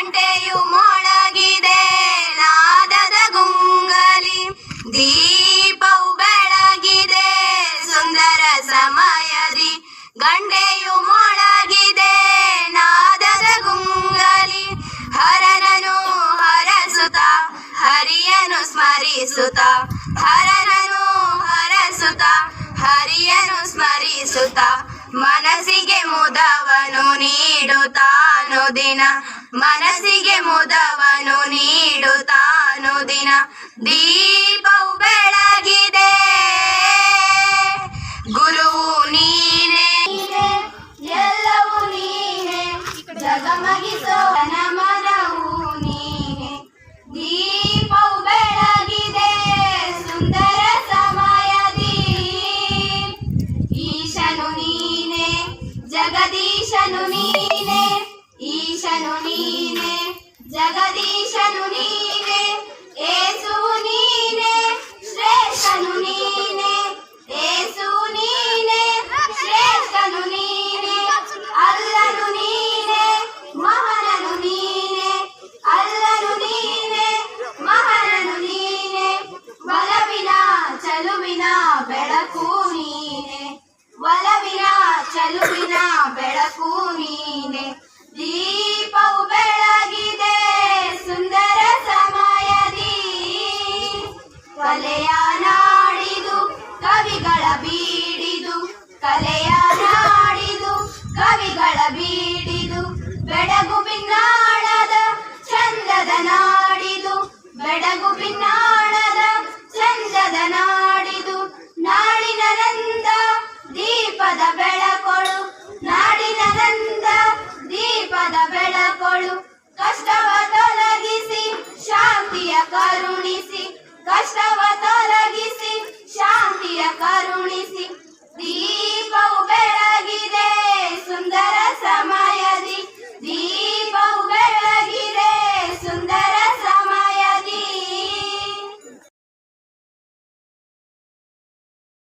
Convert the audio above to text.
ಗಂಟೆಯು ಮೊಳಗಿದೆ, ನಾದದ ಗುಂಗಲಿ, ದೀಪವು ಬೆಳಗಿದೆ, ಸುಂದರ ಸಮಯದಿ, ಗಂಟೆಯು ಮೊಳಗಿದೆ, ನಾದದ ಗುಂಗಲಿ, ಹರನನು ಹರಸುತ, ಹರಿಯನು ಸ್ಮರಿಸುತ, ಹರನನು ಹರಸುತ, ಹರಿಯನು ಸ್ಮರಿಸುತ್ತ ಮನಸ್ಸಿಗೆ ಮುದವನು ದಿನ ಮನಸ್ಸಿಗೆ ಮುದವನು ನೀಡುತ್ತಾನು ದಿನ. ದೀಪವು ಬೆಳಗಿದೆ. ಗುರುವು ನೀನೆ ಎಲ್ಲವೂ ನೀನೆ. ಜಗಮಗಿಸೋ ಪದ ಬೆಳ